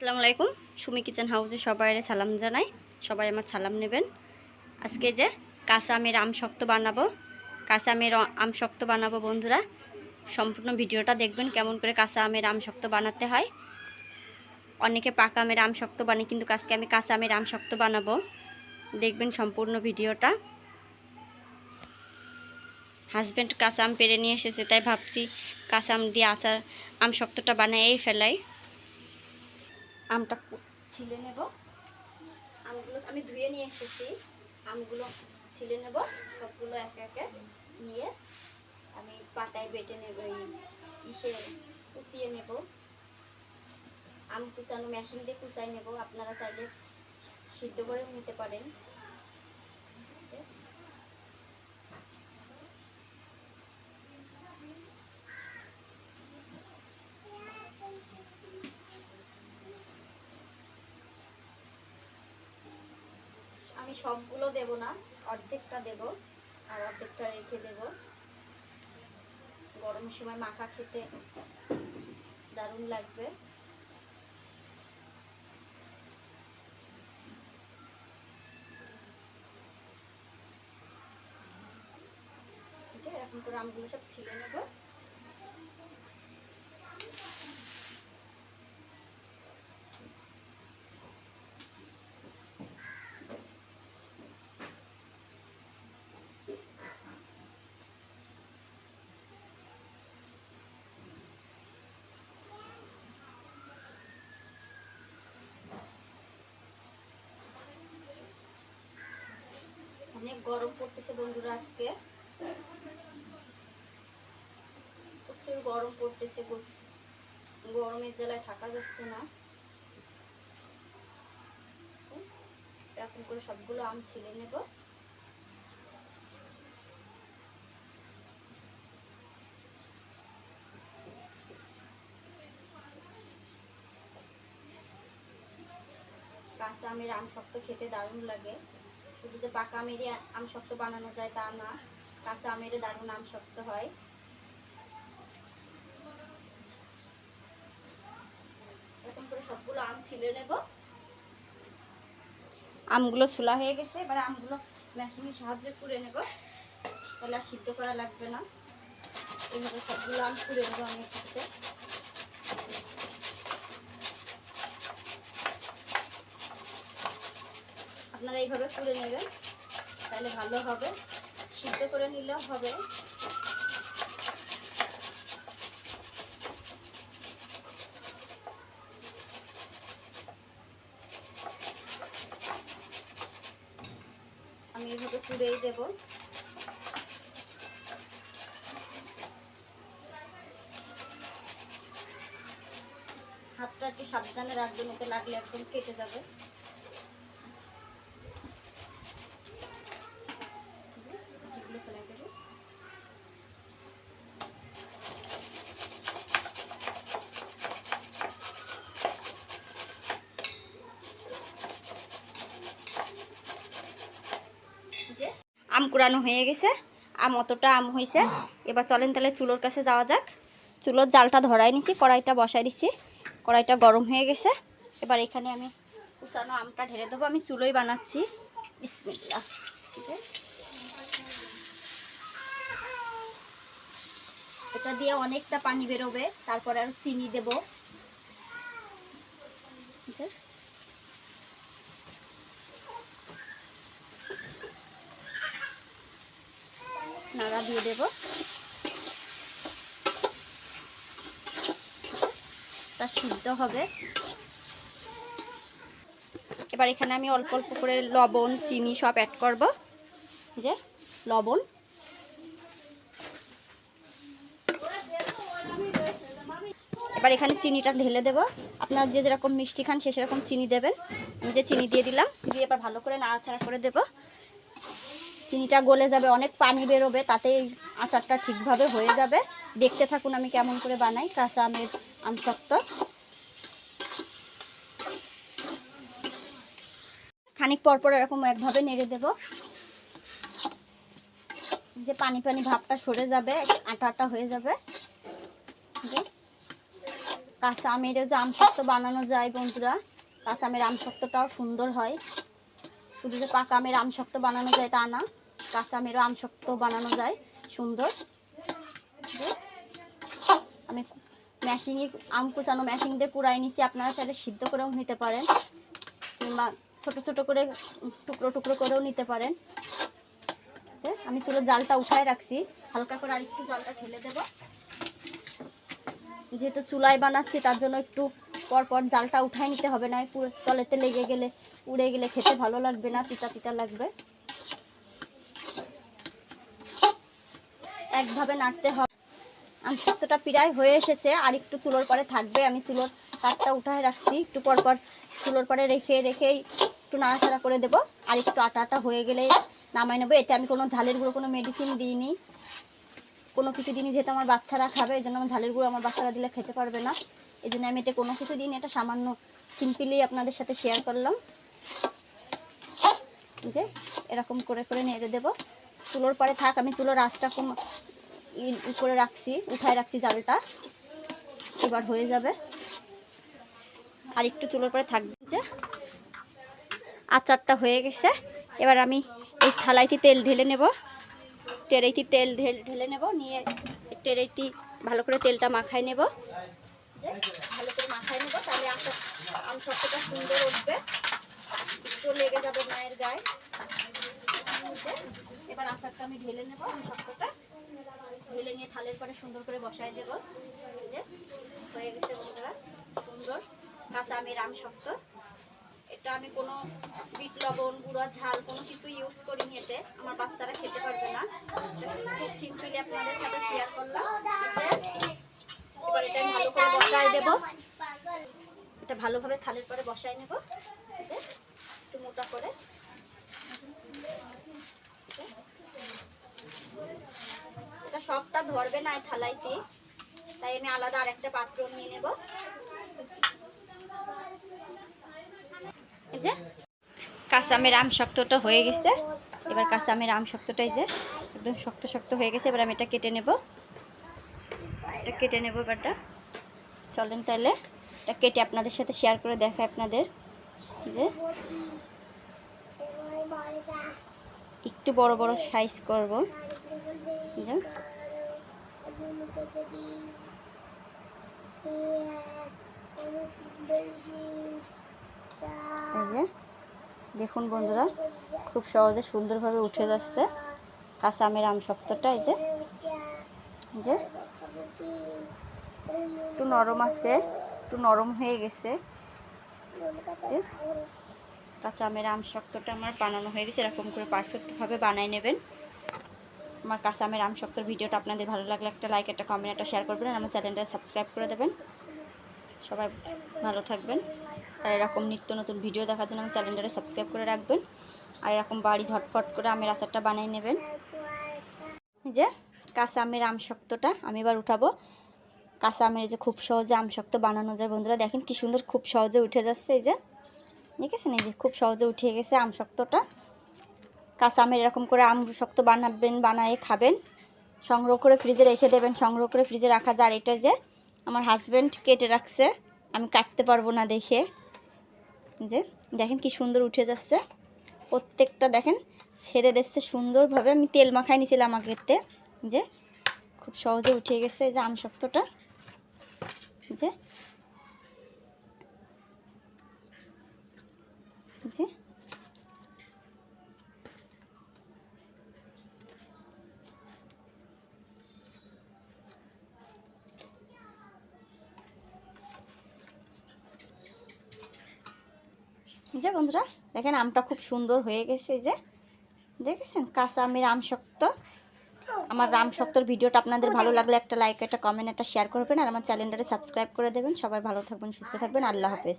আসসালামু আলাইকুম। সুমি কিচেন হাউসে সবাই সালাম জানাই। সবাই আমার সালাম নেবেন। আজকে যে কাঁচা আমের আম শক্ত বানাবো কাঁচা আমের আম শক্ত বানাবো বন্ধুরা, সম্পূর্ণ ভিডিওটা দেখবেন কেমন করে কাঁচা আমের আম শক্ত বানাতে হয়। অনেকে পাকা আমের আম শক্ত বানাই কিন্তু আজকে আমি কাঁচা আমের আম শক্ত বানাবো। দেখবেন সম্পূর্ণ ভিডিওটা। হাজব্যান্ড কাঁচা আম পেরে নিয়ে এসেছে, তাই ভাবছি কাঁচা আম দিয়ে আচার, আম শক্তটা বানাই ফেলাই। আমটা ছিলে নেব। আমগুলো আমি ধুয়ে নিয়ে এসেছি। আমগুলো ছিলে নেব। সবগুলো একে একে নিয়ে আমি পাতায় বেটে নেব, এই ইসে কুচিয়ে নেব। আম কুচানো মেশিন দিয়ে কুচাই নেব। আপনারা চাইলে সিদ্ধ করে নিতে পারেন আমি সবগুলো দেব না, অর্ধেকটা দেব আর অর্ধেকটা রেখে দেব। গরমের সময় মাখা খেতে দারুণ লাগবে। এরকম করে আমগুলো সব ছিলে নেব। অনেক গরম পড়তেছে বন্ধুরা আজকে। প্রচুর গরম পড়তেছে গরমের জ্বালায় থাকা যাচ্ছে না। এরকম করে সবগুলো আম ছিলে নেব। কাঁচা আমের আম শক্ত খেতে দারুণ লাগে। শুধু যে পাকা আমেরই আম শক্ত বানানো যায় তা না, কাঁচা আমেরও দারুণ আম শক্ত হয়। এরকম করে সবগুলো আম ছিলে নেব। আমগুলো ছোলা হয়ে গেছে, এবার আমগুলো মেশিনের সাহায্যে কুড়ে নেব। তাহলে আর সিদ্ধ করা লাগবে না। এইভাবে সবগুলো আম কুড়ে নেব আমি একসাথে আপনারা এইভাবে কুড়ে নেবেন। তাহলে ভালো হবে। সিদ্ধ করে নিলেও হবে। আমি এইভাবে কুড়েই দেব। হাতটা একটু সাবধানে রাখবেন ওকে লাগলে একদম কেটে যাবে এগুলো ফেলে দেবো যে আম কুড়ানো হয়ে গেছে। আম অতটা আম হয়েছে এবার চলেন তাহলে চুলোর কাছে যাওয়া যাক। চুলোর জালটা ধরাই নিছি, কড়াইটা বসাই দিছি। কড়াইটা গরম হয়ে গেছে। এবার এখানে আমি কুচানো আমটা ঢেলে দেবো। আমি চুলোই বানাচ্ছি। বিসমিল্লা এটা দিয়ে অনেকটা পানি বেরোবে। তারপরে আর চিনি দেব। ঠিক আছে নাড়া দিয়ে দেব। তা সিদ্ধ হবে। এবার এখানে আমি অল্প অল্প করে লবণ, চিনি সব অ্যাড করব। যে, লবণ। এবার এখানে চিনিটা ঢেলে দেব। আপনার যে যেরকম মিষ্টি খান সে সেরকম চিনি দেবেন। আমি যে চিনি দিয়ে দিলাম, দিয়ে এবার ভালো করে নাড়াচাড়া করে দেব। চিনিটা গলে যাবে, অনেক পানি বেরোবে তাতে আচারটা ঠিকভাবে হয়ে যাবে। দেখতে থাকুন আমি কেমন করে বানাই, কাঁচা আমের আমশক্ত খানিক পর পর এরকম একভাবে নেড়ে দেব। যে পানি পানি ভাবটা সরে যাবে, আটা আটা হয়ে যাবে। কাঁচা আমেরও যে আমসক্ত বানানো যায় বন্ধুরা, কাঁচা আমের আমসক্তটাও সুন্দর হয়। শুধু যে পাকা আমের আমসক্ত বানানো যায় তা না। কাঁচা আমেরও আমসক্ত বানানো যায়, সুন্দর। আমি মেশিনে আম কুচানো মেশিন দিয়ে কুড়াই নিছি, আপনারা চাইলে সিদ্ধ করেও নিতে পারেন, কিংবা ছোট ছোট করে টুকরো টুকরো করেও নিতে পারেন। আমি চুলোর জালটা উঠায় রাখছি, হালকা করে আরেকটু জালটা ঠেলে দেবো। যেহেতু চুলায় বানাচ্ছি, তার জন্য একটু পর পর জালটা উঠায় নিতে হবে, না তলেতে লেগে গেলে, উড়ে গেলে খেতে ভালো লাগবে না, তিতা তিতা লাগবে। একভাবে নাড়তে হবে। আমি শুক্তটা প্রায় হয়ে এসেছে, আর একটু চুলোর পরে থাকবে। আমি চুলোর কাঠটা উঠায় রাখছি, একটু পর পর চুলোর পরে রেখে, রেখেই একটু নাড়াচাড়া করে দেবো। আর একটু আটা আটা হয়ে গেলে নামাই নেব। এতে আমি কোনো ঝালের গুঁড়ো, কোনো মেডিসিন দিইনি। কোনো কিছু দিনই যেহেতু আমার বাচ্চারা খাবে, এই জন্য আমার ঝালের গুঁড়ো আমার বাচ্চারা দিলে খেতে পারবে না। এই জন্য আমি এতে কোনো কিছু দিন এটা সামান্য সিম্পলি আপনাদের সাথে শেয়ার করলাম। যে এরকম করে করে নেড়ে দেবো। চুলোর পরে থাক, আমি চুলোর আঁচটা কম করে রাখছি, উঠায় রাখছি জালটা। এবার হয়ে যাবে। আর একটু চুলোর পরে থাকবে যে আচারটা হয়ে গেছে। এবার আমি এই থালাইতে তেল ঢেলে নেব। টেরেইতে তেল ঢেল- ঢেলে নেব, নিয়ে টেরেইতে ভালো করে তেলটা মাখায় নেব। ভালো করে মাখায় নেব, তাহলে আচার আম সবটা সুন্দর উঠবে। একটু লেগে যাবে মায়ের গায়ে। এবার আচারটা আমি ঢেলে নেব, আম সবটা ঢেলে নিয়ে থালের পরে সুন্দর করে বসায় দেব। যে, হয়ে গেছে বন্ধুরা, সুন্দর, কাঁচা আমের আম শক্ত। এটা আমি কোনো বিট লবণ, গুঁড়া, ঝাল কোনো কিছু ইউজ করিনি এতে। আমার বাচ্চারা খেতে পারবে না। খুব সিম্পলি আপনাদের সাথে শেয়ার করলাম। এবার এটা ভালো করে বসায় দেব। এটা ভালোভাবে থালের পরে বসায় নেব। একটু মোটা করে। এটা সবটা ধরবে না এই থালাইতে। তাই আমি আলাদা আর একটা পাত্র নিয়ে নেব। এই যে, কাঁচামের আম শক্তটা হয়ে গেছে। এবার কাঁচামের আম শক্তটা এই যে একদম শক্ত শক্ত হয়ে গেছে। এবার আমি এটা কেটে নেব। এটা কেটে নেব এবারটা চলেন তাহলে, এটা কেটে আপনাদের সাথে শেয়ার করে দেখায় আপনাদের। যে, একটু বড় বড় সাইজ করব। এই যে, দেখুন বন্ধুরা, খুব সহজে সুন্দরভাবে উঠে যাচ্ছে। কাঁচা আমের আম শক্তটা এই যে। যে, একটু নরম আছে, একটু নরম হয়ে গেছে। যে কাঁচা আমের আম শক্তটা আমার বানানো হয়ে গেছে, এরকম করে পারফেক্টভাবে বানাই নেবেন। আমার কাঁচা আমের আম শক্তর ভিডিওটা আপনাদের ভালো লাগলে একটা লাইক একটা কমেন্ট একটা শেয়ার করবেন আমার চ্যানেলটা সাবস্ক্রাইব করে দেবেন। সবাই ভালো থাকবেন। আর এরকম নিত্য নতুন ভিডিও দেখার জন্য আমার চ্যানেলটা সাবস্ক্রাইব করে রাখবেন। আর এরকম বাড়ি ঝটফট করে আমের আচারটা বানিয়ে নেবেন। যে কাঁচা আমের আম শক্তটা আমি এবার উঠাবো। কাঁচা আমের যে খুব সহজে আম শক্ত বানানো যায় বন্ধুরা, দেখেন কি সুন্দর খুব সহজে উঠে যাচ্ছে এই যে। দেখেছেন এই যে খুব সহজে উঠে গেছে আম শক্তটা কাঁচা আমের এরকম করে আম শক্ত বানাবেন, বানায়ে খাবেন। সংগ্রহ করে ফ্রিজে রেখে দেবেন। সংগ্রহ করে ফ্রিজে রাখা যায়। আর এটা যে আমার হাজব্যান্ড কেটে রাখছে, আমি কাটতে পারব না দেখে। যে, দেখেন কি সুন্দর উঠে যাচ্ছে। প্রত্যেকটা দেখেন, ছেড়ে দিচ্ছে সুন্দরভাবে। আমি তেল মাখাই নিয়েছিলাম আগেতে যে, খুব সহজে উঠে গেছে যে আম শক্তটা। যে যে। বন্ধুরা, দেখেন আমটা খুব সুন্দর হয়ে গেছে যে। দেখেছেন? কাঁচা আমের আম শক্ত। আমার রাম শক্তর ভিডিওটা আপনাদের ভালো লাগলে একটা লাইক একটা কমেন্ট একটা শেয়ার করবেন আর আমার চ্যানেলটাকে সাবস্ক্রাইব করে দেবেন। সবাই ভালো থাকবেন, সুস্থ থাকবেন। আল্লাহ হাফেজ।